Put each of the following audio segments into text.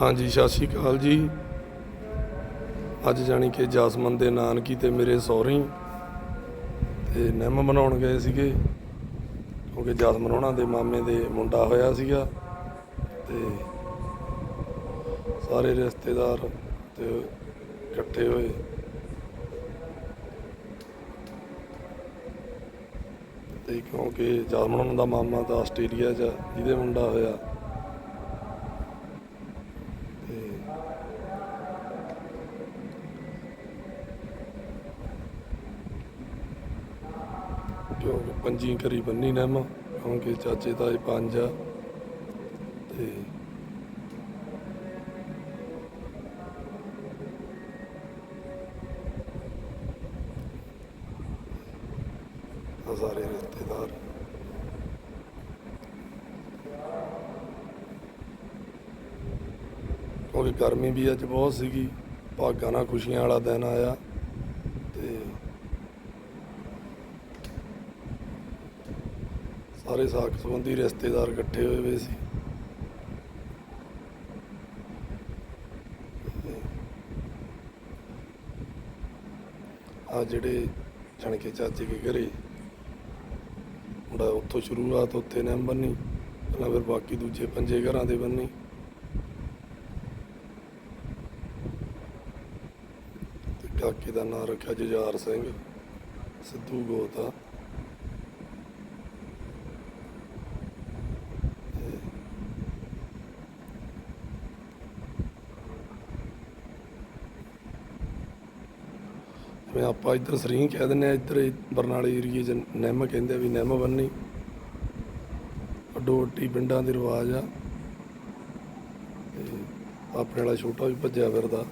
ਹਾਂਜੀ ਸਤਿ ਸ਼੍ਰੀ ਅਕਾਲ ਜੀ। ਅੱਜ ਜਾਣੀ ਕਿ ਜਸਮਨ ਦੇ ਨਾਨਕੀ ਤੇ ਮੇਰੇ ਸਹੁਰੇ ਤੇ ਨਿੰਮ ਬਣਾਉਣ ਗਏ ਸੀਗੇ ਕਿਉਂਕਿ ਜਸਮਨ ਉਹਨਾਂ ਦੇ ਮਾਮੇ ਦੇ ਮੁੰਡਾ ਹੋਇਆ ਸੀਗਾ ਤੇ ਸਾਰੇ ਰਿਸ਼ਤੇਦਾਰ ਤੇ ਇਕੱਠੇ ਹੋਏ। ਤੇ ਕਿਉਂਕਿ ਜਸਮਨ ਉਹਨਾਂ ਦਾ ਮਾਮਾ ਤਾਂ ਆਸਟ੍ਰੇਲੀਆ 'ਚ ਆ, ਜਿਹਦੇ ਮੁੰਡਾ ਹੋਇਆ ਤੇ ਕਿਉਂਕਿ ਪੰਜੀ ਕਰੀ ਬੰਨੀ ਨਿੰਮ ਕਿਉਂਕਿ ਚਾਚੇ ਤਾਏ ਪੰਜ ਆ। ਤੇ ਆਹ ਸਾਰੇ ਰਿਸ਼ਤੇਦਾਰ। ਕਿਉਂਕਿ ਗਰਮੀ ਵੀ ਅੱਜ ਬਹੁਤ ਸੀਗੀ, ਭਾਗਾਂ ਨਾਲ ਖੁਸ਼ੀਆਂ ਵਾਲਾ ਦਿਨ ਆਇਆ ਤੇ ਸਾਰੇ ਸਾਕ ਸੰਬੰਧੀ ਰਿਸ਼ਤੇਦਾਰ ਇਕੱਠੇ ਹੋਏ ਹੋਏ ਸੀ। ਆ ਜਿਹੜੇ ਜਣਕੇ ਚਾਚੇ ਕੇ ਘਰੇ ਮੁੰਡਾ ਉੱਥੋਂ ਸ਼ੁਰੂਆਤ ਉੱਥੇ ਨੇ ਬੰਨੀ, ਪਹਿਲਾਂ ਫਿਰ ਬਾਕੀ ਦੂਜੇ ਪੰਜੇ ਘਰਾਂ ਦੇ ਬੰਨੀ। ਤੇ ਕਾਕੇ ਦਾ ਨਾਂ ਰੱਖਿਆ ਜੁਝਾਰ ਸਿੰਘ, ਸਿੱਧੂ ਗੋਤਾ। ਜਿਵੇਂ ਆਪਾਂ ਇੱਧਰ ਸਰੀਂ ਕਹਿ ਦਿੰਦੇ ਆ ਇੱਧਰ ਬਰਨਾਲੇ ਏਰੀਏ 'ਚ ਨਿੰਮ ਕਹਿੰਦੇ ਆ ਵੀ ਨਿੰਮ ਬੰਨੀ। ਅੱਡੋ ਅੱਡੀ ਪਿੰਡਾਂ ਦੇ ਰਿਵਾਜ ਆ। ਆਪਣੇ ਵਾਲਾ ਛੋਟਾ ਵੀ ਭੱਜਿਆ ਫਿਰਦਾ।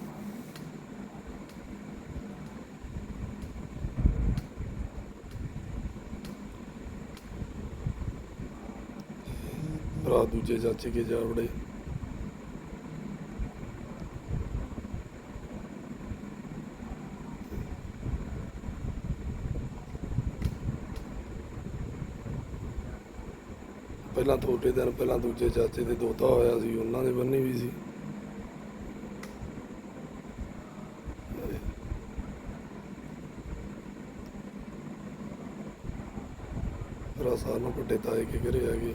ਭਰਾ ਦੂਜੇ ਚਾਚੇ ਕੇ ਜਾ ਵੜੇ। ਪਹਿਲਾਂ ਥੋੜੇ ਦਿਨ ਪਹਿਲਾਂ ਦੂਜੇ ਚਾਚੇ ਦੇ ਦੋਤਾ ਹੋਇਆ ਸੀ, ਉਹਨਾਂ ਦੇ ਬੰਨੀ ਵੀ ਸੀ। ਭਰਾ ਸਾਨੂੰ ਵੱਡੇ ਤਾਏ ਕੇ ਘਰੇ ਆ ਗਏ।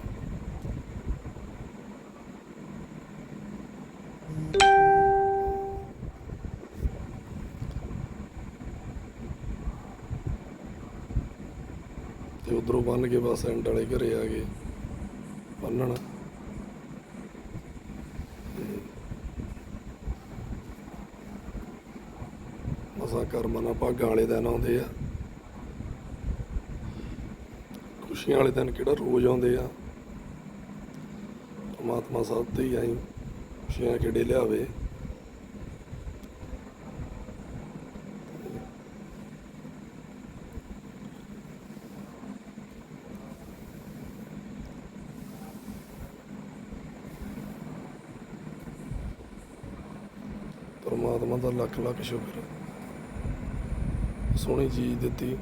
ਤੇ ਉਧਰੋਂ ਬੰਨ ਕੇ ਬਸ ਐਂਡ ਵਾਲੇ ਘਰੇ ਆ ਗਏ। ਬੰਨਣ। ਮਸਾ ਕਰਮਾਂ ਨਾਲ ਭਾਗਾਂ ਵਾਲੇ ਦਿਨ ਆਉਂਦੇ ਆ। ਖੁਸ਼ੀਆਂ ਵਾਲੇ ਦਿਨ ਕਿਹੜਾ ਰੋਜ਼ ਆਉਂਦੇ ਆ। ਪਰਮਾਤਮਾ ਸਾਹਿਬ ਤੇ ਹੀ ਆਈ, ਖੁਸ਼ੀਆਂ ਕਿਹੜੇ ਲਿਆਵੇ। ਪਰਮਾਤਮਾ ਦਾ ਲੱਖ ਲੱਖ ਸ਼ੁਕਰ ਸੋਹਣੀ ਚੀਜ਼ ਦਿੱਤੀ।